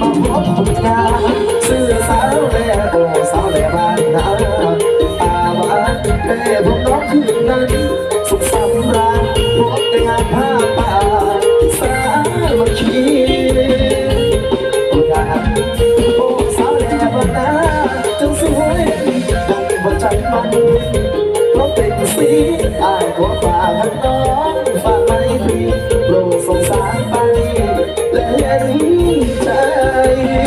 บ้พบหุ่นงาซื้อสาวแลอสาวแล่านาตาหวานเป็ผมน้องคืนนั้นสุขสำราญพบแต่งานผ้าป่สามัคคีอ้ยโอ้สาวแล่านาจังสวยดังว่าใมันเพราะเป็สีอายขอฝากน้องฝากไม่ดีโปรดสงสารไปและเรียน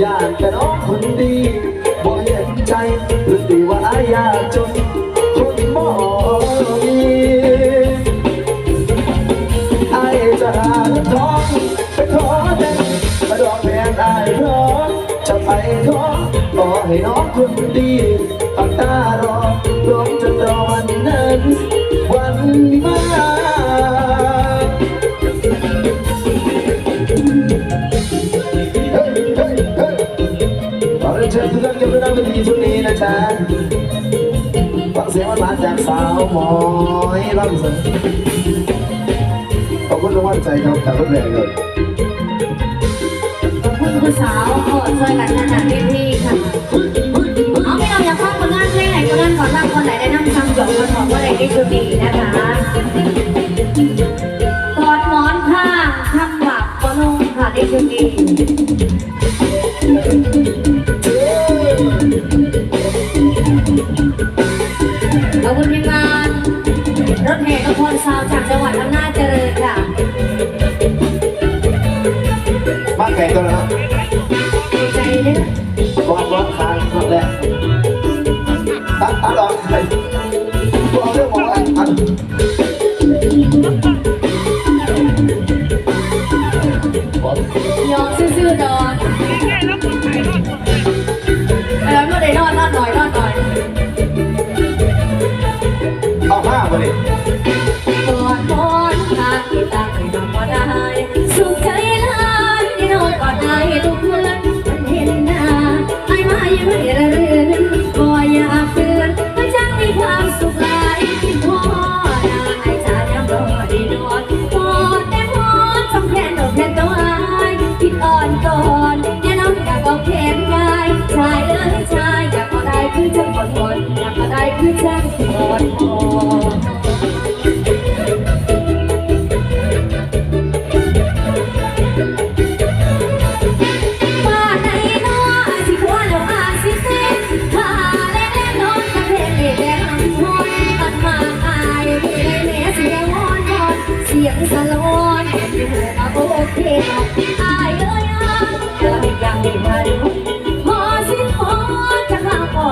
อยากแต่น้องคนดีบ่เห็นใจหรือตีว่าอายากจนคนมองดีไอจะหาท้องไปขอแต่มาดอกแพงไอร้อมจะไปขอขอให้น้องคนดีปากตา กินชุดนี้นะจ๊ะฟังเสียงหวานจากสาวหมอยรับสิขอบคุณทุกท่านใจครับจากรถแรงเลยขอบคุณคุณสาวขอช่วยกันขนานำพี่ๆค่ะเอาไม่เราอยากฟังผลงานเพลงไหนก็ได้ขอรับคนไหนได้นั่งฟังจบมาถอดว่าอะไรได้ชุดนี้นะคะ แข่งกัแล้วนะวัดวัดใค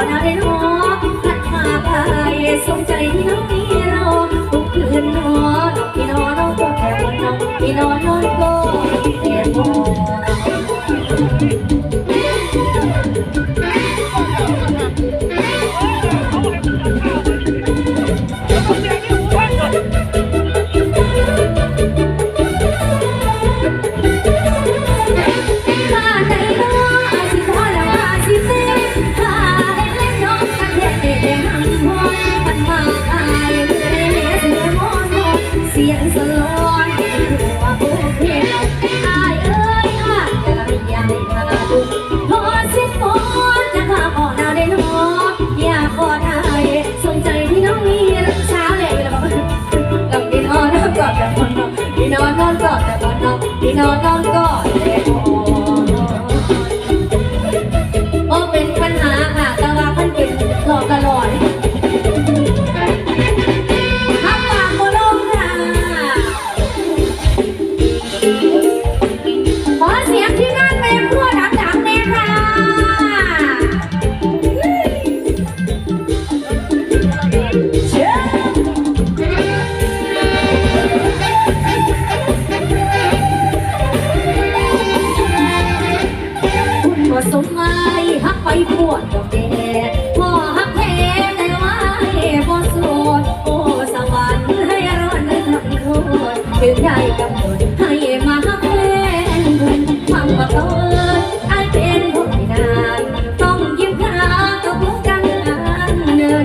นะได้น้องนัดมาไปสงใจที่น้องมีเราทุกคืนนอนพี่นอนนอนก็แค่วันนอนพี่นอนนอนก็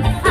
เ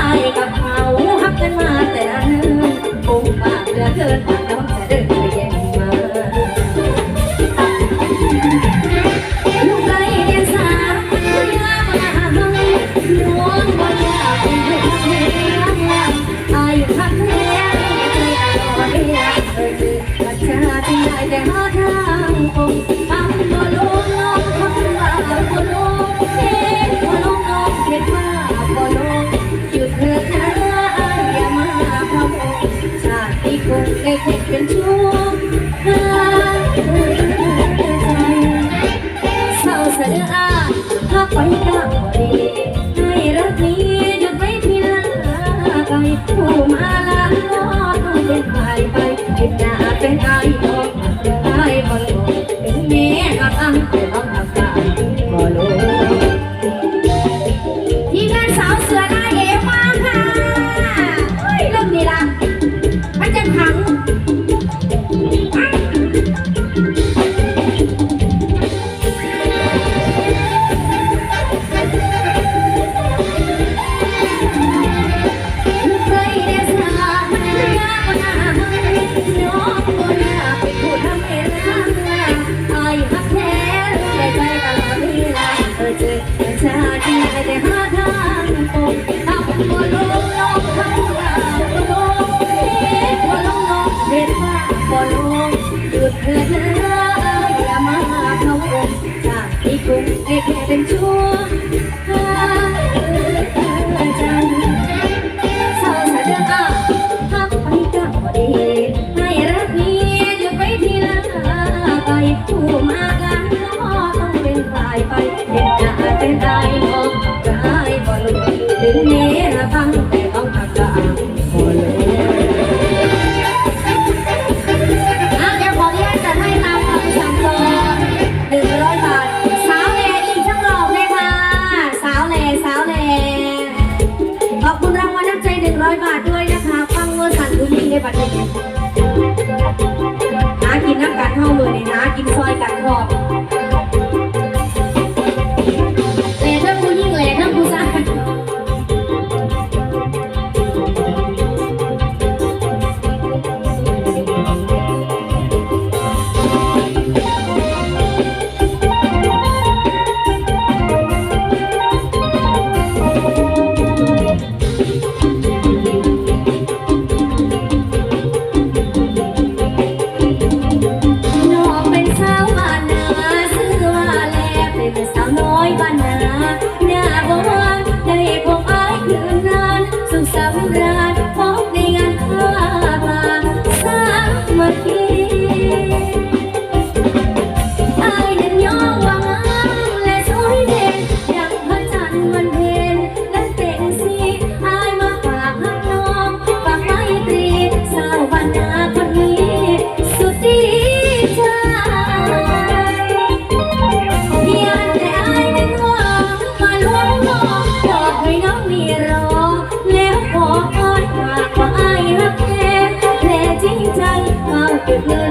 เ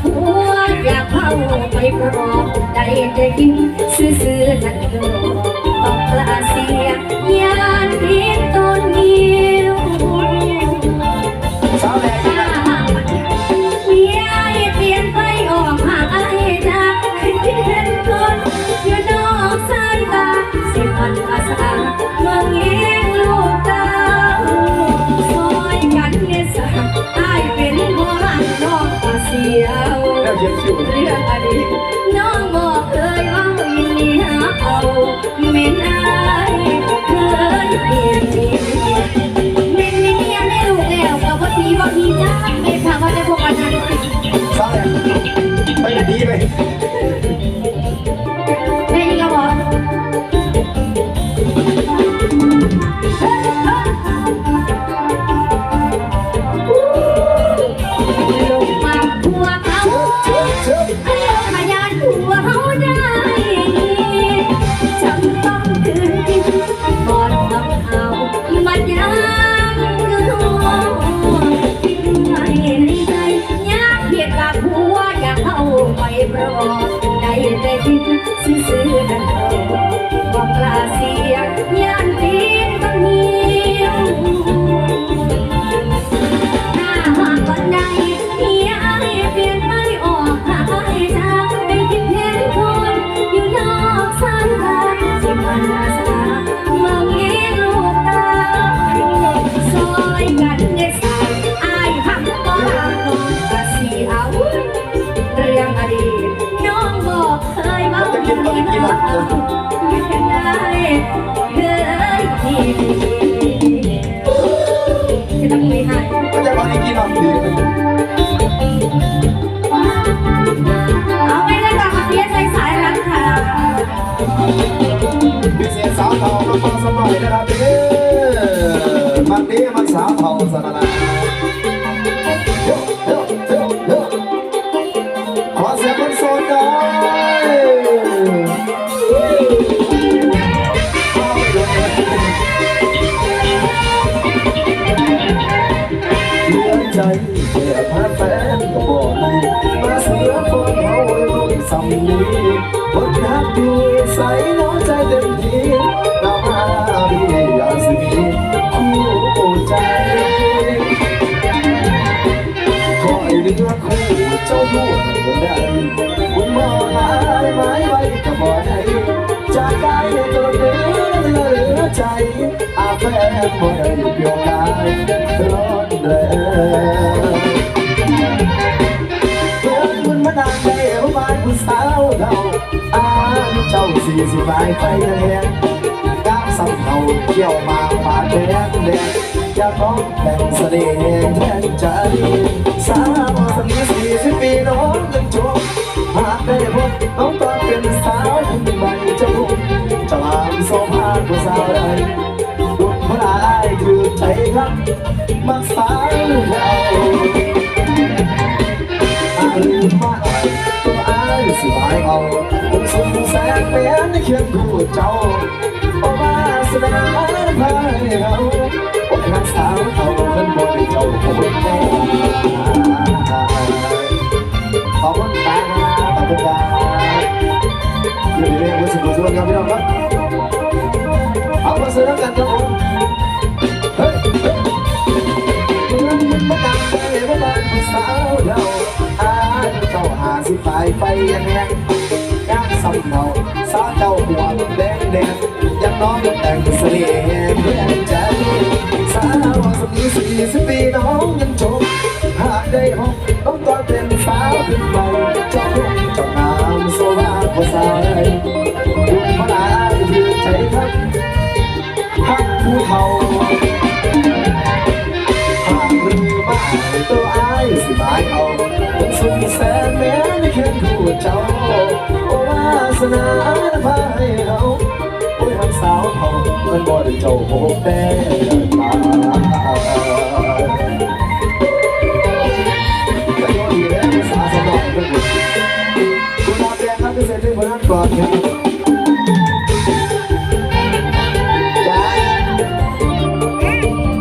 ผัวอยากเข้าไปบอกได้แต่ยิ้มซื่อๆนั่นอยู่ต้องกลาเสียยานเพียงตนเดียว 喝一第一杯 สียงย่นตีนบางเหี่ยน้าหากวันใดเนี้เปลี่ยนไม่ออกให้ทางไปคิดเห็นคนอยู่นอกสายตาสิพันอาสาเมือเลี้ยงลูกตาซอยกันเด็ายไอ้หักก็ลาก่อนสีเอาเรื่งอดีตน้องบอกเคยเมาดีนะ จะมาอีกกี่น้องดีเอาไปได้กับเพียสายรักค่ะพิเศษสาวทองมาฟังสักหน่อยนะครับเด้อมันดีมันสาวทองสนาน สำนีคนนักอยู่ใส่น้องใจเต็มที่ดามาพี่อยากสิมีคู่ใจคอยเรือคู่เจ้าพูดได้คุณมองหายไม้ไว้ก็บ่ได้จากกายจนเหลือใจอาแฟนบ่ได้เกี่ยวกายร้อนแรงเพื่อน มาดังในเอาบ้านผู้สาวเราอาเจ้าสี่สิบใบไฟแดงกางสำเนาเกี่ยวมาปาแดงแดงจะต้องแบ่งเสน่ห์แทนใจสาวสมีสี่สิบปีน้องยังจบหากได้พบน้องตอนเป็นสาวคุณใบจะรู้จะลามโซภาผู้สาวใดบุญพระอายคือใจครับมักสาวเร สิบาเอาผมสุดแสนเป็นในเคียงคู่เจ้าโอมาสนาพายเราโอ้ยนักสาวเขาเป็นบ่ได้เจ้าผมแน่ขอบคุณตาขอบคุณตาอยู่ดีๆรู้สึกรู้สึกครับพี่น้องครับเอามาซื้อกันครับผมเฮ้ยมันมาดังไปว่าบ้านผู้สาวเราอาเจ้าหาสิไฟไฟยังแงย่างสำ เมาสาวเจ้าหัวแดงแดงยังน้องแต่งเสน่ห์เพื่อนใจสาวสมีสี่สิบปีน้องยังจบหากได้พบต้องตอนเป็นสาวขึ้นเมาเจ้ารุ่งเจ้างามโซลาภาษาไทย สนาพาให้เขาโอ้ยหักสาวเขามันบ่ได้เจ้าโหกแดต่อนคุณนอนแดงครับที่เซ็นที่พนักก่อนครับ